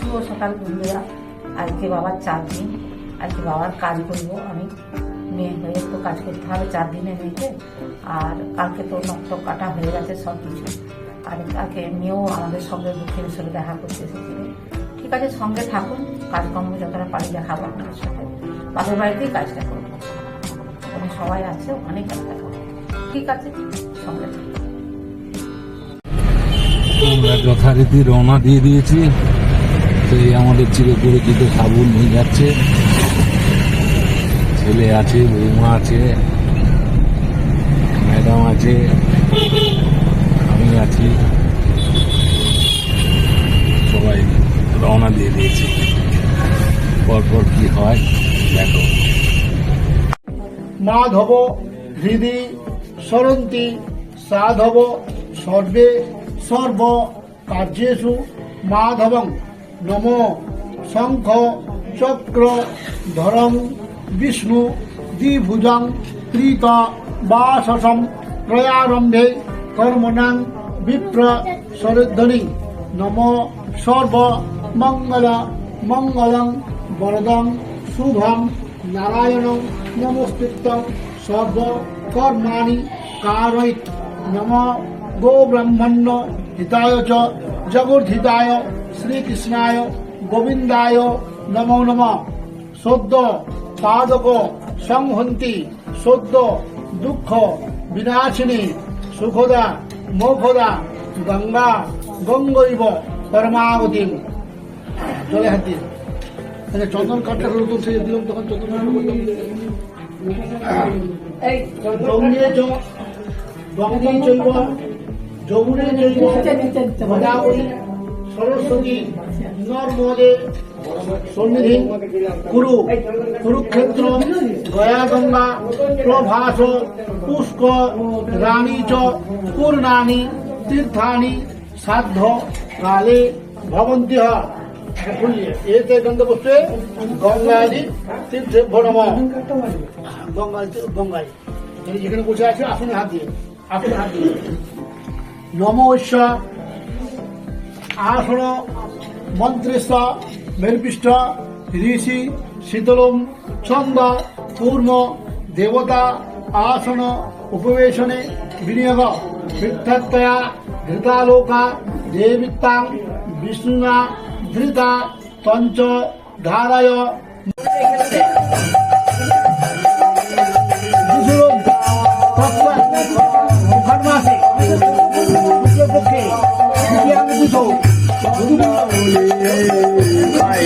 শুভ সকাল বন্ধুরা। আজকে বাবার চার দিন। আজকে বাবার কাজ করব আমি। মেয়ে হয়ে তো কাজ করতে হবে, চার দিনে মেয়েকে। আর কালকে তো নক্ত কাটা হয়ে গেছে সব কিছু আর কালকে মেয়েও আমাদের সঙ্গে সাথে দেখা করতে এসেছিল ঠিক আছে, সঙ্গে থাকুন। কাজকর্ম যতটা পারি দেখাবো আপনাদের সাথে। বাবার বাড়িতেই কাজটা করব। ওখানে সবাই আছে, ওখানেই কাজটা করব। ঠিক আছে, সঙ্গে যথারীতি রওনা দিয়ে দিয়েছি। সেই আমাদের চিরপরিচিত সাবুন নিয়ে যাচ্ছে। ছেলে আছে, বৌমা আছে, ম্যাডাম আছে, আমি আছি। সবাই রওনা দিয়ে দিয়েছি। পরপর কি হয়, দেখো। মাধব হৃদি সরন্তি সাধব সর্বে সর্ব কার্যেষু মাধবং। নম শঙ্খ চক্র ধরং বিষ্ণু দ্বিভুজং ত্রিত বাসসম প্রয়ারম্ভে কর্মণাং বিপ্র সরধ্বনি। নম সর্ব মঙ্গল মঙ্গলং বরদং শুভম নারায়ণ নমস্কৃত সর্ব কর্মাণি কারয়িত নম গো হিতায় চ জগদ্ধিতায় শ্রীকৃষ্ণায় গোবিন্দায় নমো নম সদ্য পাদক সংহন্তি সদ্য দুঃখ বিনাশিনী সুখদা মোখদা গঙ্গা গঙ্গৈব পরমাবতী জলে হাত চন্দন কাঠটা নতুন সে দিলাম তখন চন্দন করতাম যমুনে যমুনে চৈব গোদাবরী সরস্বতী নর্মদে সন্নিধি কুরু কুরুক্ষেত্র গয়া গঙ্গা প্রভাস পুষ্কর রানী চ পূর্ণানি তীর্থানি সাধ্য কালে ভবন্তি এতে গন্ধপুষ্পে গঙ্গাদি তীর্থে ভরম গঙ্গা গঙ্গায় যেখানে বসে আছে আসুন হাত দিয়ে আসুন হাত দিয়ে। নম ঈশ্বর আসন মন্ত্রিস্ত মেরপিষ্ঠ, ঋষি, শীতলম, ছন্দ কূর্ম দেবতা, আসন, উপবেশনে বিনিয়োগ পৃথকতয়া ধৃতালোকা, দেবিত্তাং, বিষ্ণুনা, ধৃতা, তঞ্চ, ধারায়।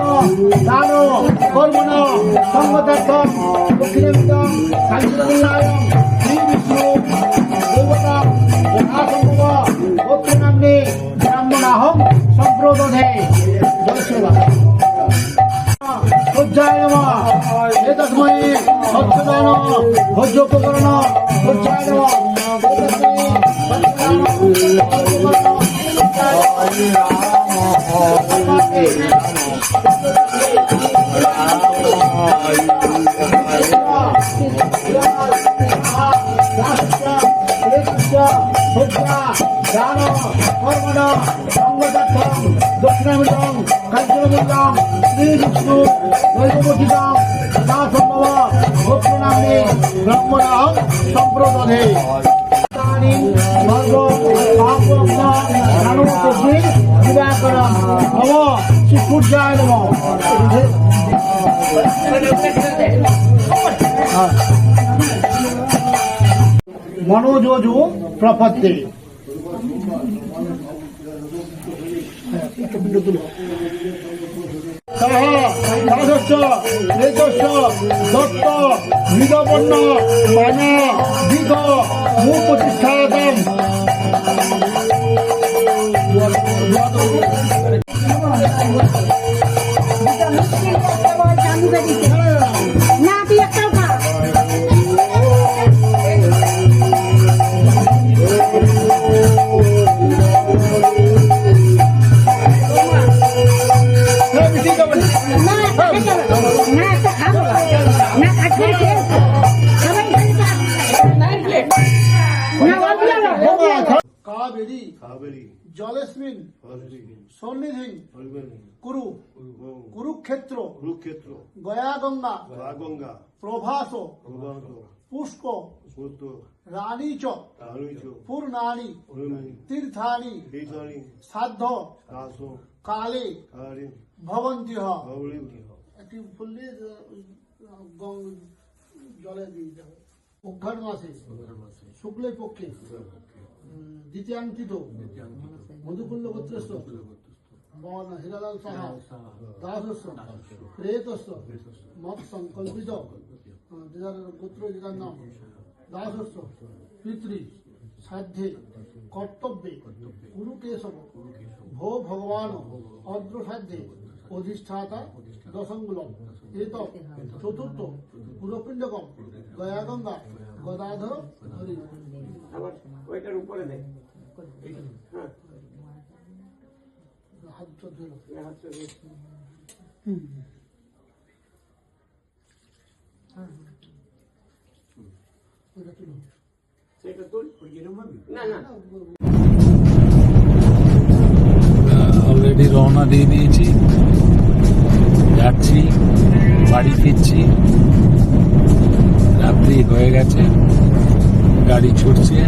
অন্ন দান কর্মণ সংগতার্থম দক্ষিণামিতম কাঞ্চনমূল্যায়ম শ্রী বিষ্ণু দেবতা যথাসম্ভব গোত্রনামে ব্রাহ্মণাহম সম্প্রদধে জয় শ্রীরাম সজ্জায় নমঃ। এতস্মৈ দক্ষিণামিতম কাঞ্চনমূর্তম শ্রী বিষ্ণু দৈবমঠিতম যথা সম্ভব গোত্রনামে ব্রহ্মণাহম সম্প্রদধে দিবাকরম প্রপত্তি। সহ দাসস্য রেতস্য দত্ত মৃগবর্ণ মান দিগ মু প্রতিষ্ঠাতম জানুয়ারি কাবেরী কাবেরী জলেস্মিন হরী সন্নিধিং হরিবেণী কুরু কুরুক্ষেত্র কুরুক্ষেত্র গয়া গঙ্গা গঙ্গা প্রভাস পুষ্প রানী চ পূর্ণানি তীর্থানি তীর্থানি সাধ্য কালে ভবন্তি একটি ফুললে জলে দিয়ে অঘ্রাণ মাসে শুক্লের পক্ষে। উম, দ্বিতীয়াঙ্কিত মধুকুল্ল গোত্রস্য বন হিরালাল সাহা দাসস্য প্রেতস্য মত সংকল্পিত আহ, যার গোত্র যার নাম দাসস্য পিতৃ সাধ্যে কর্তব্যে কুরুকেশব ভো ভগবান অদ্র সাধ্যে অধিষ্ঠাতা দশঙ্গুলম এত চতুর্থ পুরপিণ্ডকম গয়াগঙ্গা গদাধর হরি আবার ওইটার উপরে দেখ। অলরেডি রওনা দিয়ে দিয়েছি। যাচ্ছি, বাড়ি ফিরছি। রাত্রি হয়ে গেছে, গাড়ি ছুটছে।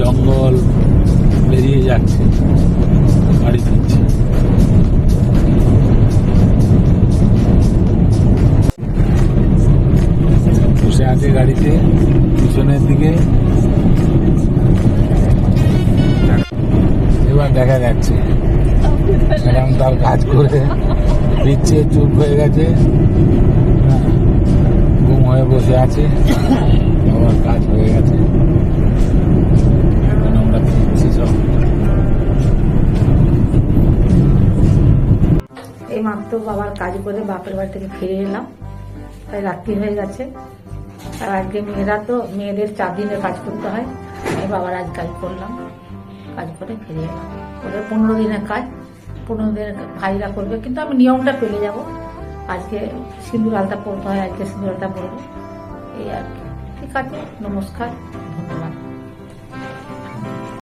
জঙ্গল বেরিয়ে যাচ্ছে বাড়ি ফিরছি। বসে আছে গাড়িতে পিছনের দিকে। এবার দেখা যাচ্ছে ম্যাডাম তার কাজ করে দিচ্ছে চুপ হয়ে গেছে। হ্যাঁ, ঘুম হয়ে বসে আছে আবার কাজ হয়ে গেছে। মাত্র বাবার কাজ করে বাপের বাড়ি থেকে ফিরে এলাম। তাই রাত্রি হয়ে গেছে। আর আজকে মেয়েরা তো, মেয়েদের চার দিনের কাজ করতে হয়। আমি বাবার আজ কাজ করলাম। কাজ করে ফিরে এলাম। ওদের পনেরো দিনের কাজ। পনেরো দিনের ভাইরা করবে। কিন্তু আমি নিয়মটা পেলে যাব। আজকে সিঁদুর আলতা পড়তে হয়, আজকে সিঁদুর আলতা পরবো। এই আর কি। ঠিক আছে, নমস্কার।